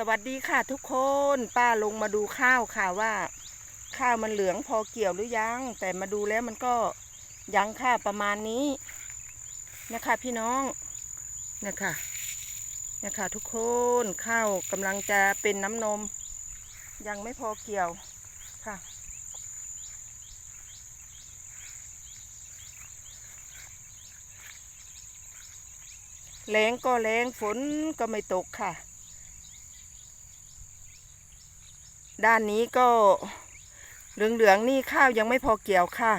สวัสดีค่ะทุกคนป้าลงมาดูข้าวค่ะว่า ข้าวมันเหลืองพอเกี่ยวหรือยัง แต่มาดูแล้วมันก็ยังค่ะประมาณนี้นะคะพี่น้องนะคะนะคะทุกคนข้าวกำลังจะเป็นน้ำนม ยังไม่พอเกี่ยวค่ะแรงก็แรงฝนก็ไม่ตกค่ะ ด้านนี้ก็เหลืองๆนี่ข้าวยังไม่พอเกี่ยวค่ะ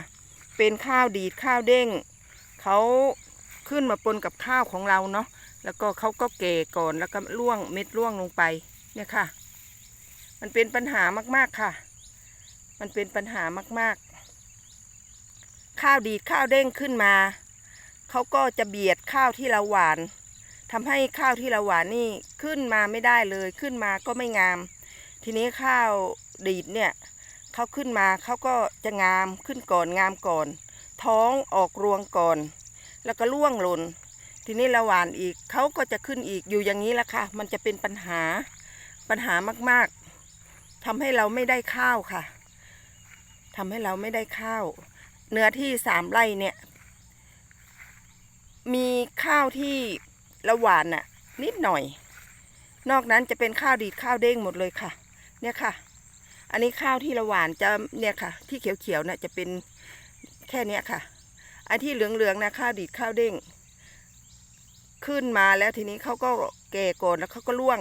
เป็นข้าวดีดข้าวเด้งเขาขึ้นมาปนกับข้าวของเราเนาะแล้วก็เขาก็เก่ก่อนแล้วก็ร่วงเม็ดร่วงลงไปเนี่ยค่ะ มันเป็นปัญหามากๆค่ะ มันเป็นปัญหามากๆ ข้าวดีดข้าวเด้งขึ้นมาเขาก็จะเบียดข้าวที่เราหวานทำให้ข้าวที่เราหวานนี่ขึ้นมาไม่ได้เลยขึ้นมาก็ไม่งาม ทีนี้ข้าวดีดเนี่ยเขาขึ้นมาเขาก็จะงามขึ้นก่อนงามก่อน ท้องออกรวงก่อน แล้วก็ร่วงหล่นทีนี้เราหวานอีกเขาก็จะขึ้นอีกอยู่อย่างนี้แหละค่ะ มันจะเป็นปัญหาปัญหามากๆทำให้เราไม่ได้ข้าวค่ะทำให้เราไม่ได้ข้าว เนื้อที่สามไร่เนี่ย มีข้าวที่ราหวานน่ะ นิดหน่อย นอกนั้นจะเป็นข้าวดีดข้าวเด้งหมดเลยค่ะ เนี่ยค่ะ อันนี้ข้าวที่เราหวานจะเนี่ยค่ะ ที่เขียวๆน่ะจะเป็นแค่เนี้ยค่ะ อันที่เหลืองๆนะข้าวดีดข้าวเด้ง ขึ้นมาแล้วทีนี้เขาก็แก่ก่อนแล้วเขาก็ร่วง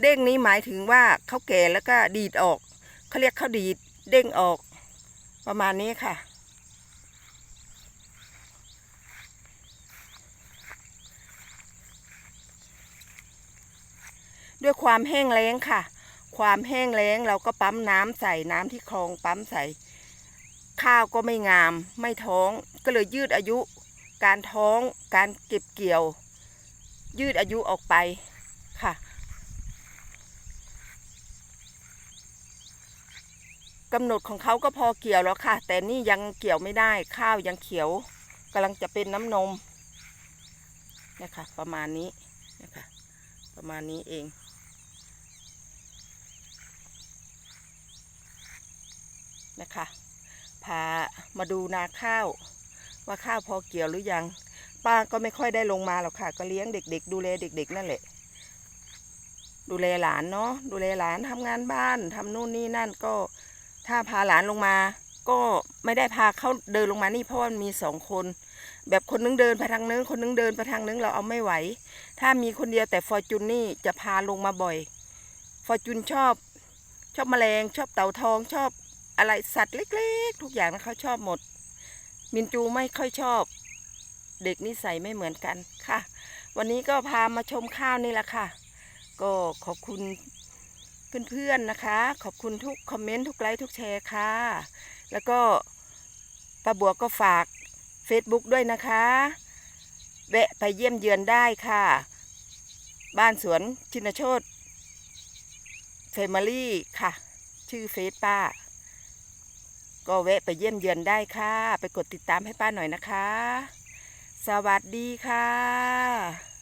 เด้งนี้หมายถึงว่าเขาแก่แล้วก็ดีดออกเขาเรียกข้าวดีดเด้งออก ประมาณนี้ค่ะด้วยความแห้งแล้งค่ะ ความแห้งแล้งเราก็ปั๊มน้ำใส่น้ำที่คลองปั๊มใส่ ข้าวก็ไม่งาม ไม่ท้องก็เลยยืดอายุ การท้องการเก็บเกี่ยว ยืดอายุออกไปค่ะ กำหนดของเขาก็พอเกี่ยวแล้วค่ะ แต่นี่ยังเกี่ยวไม่ได้ข้าวยังเขียวกำลังจะเป็นน้ำนมนะคะประมาณนี้นะคะประมาณนี้เอง นะคะ พามาดูนาข้าว ว่าข้าวพอเกี่ยวหรือยัง ป้าก็ไม่ค่อยได้ลงมาหรอกค่ะ ก็เลี้ยงเด็ก ๆ ดูแลเด็ก ๆ นั่นแหละ ดูแลหลานเนาะดูแลหลานทำงานบ้านทำนู่นนี่นั่นก็ ถ้าพาหลานลงมา ก็ไม่ได้พาเขาเดินลงมานี่เพราะว่ามันมีสองคนแบบคนนึงเดินไปทางนึงคนนึงเดินไปทางนึงเราเอาไม่ไหว ถ้ามีคนเดียวแต่ฟอร์จูนนี่จะพาลงมาบ่อย ฟอร์จูนชอบ ชอบแมลงชอบเต่าทองชอบ อะไรสัตว์เล็ก ๆ ทุกอย่างนะเขาชอบหมด มินจูไม่ค่อยชอบ เด็กนิสัยไม่เหมือนกันค่ะ วันนี้ก็พามาชมข้าวนี่แหละค่ะ ก็ขอบคุณเพื่อนๆนะคะ ขอบคุณทุกคอมเมนต์ทุกไลค์ทุกแชร์ค่ะ แล้วก็ป้าบัวก็ฝาก Facebook ด้วยนะคะแวะไปเยี่ยมเยือนได้ค่ะ บ้านสวนชินโชตเฟมิลี่ค่ะ ชื่อเฟซป้า ก็แวะไปเยี่ยมเยือนได้ค่ะ ไปกดติดตามให้ป้าหน่อยนะคะ สวัสดีค่ะ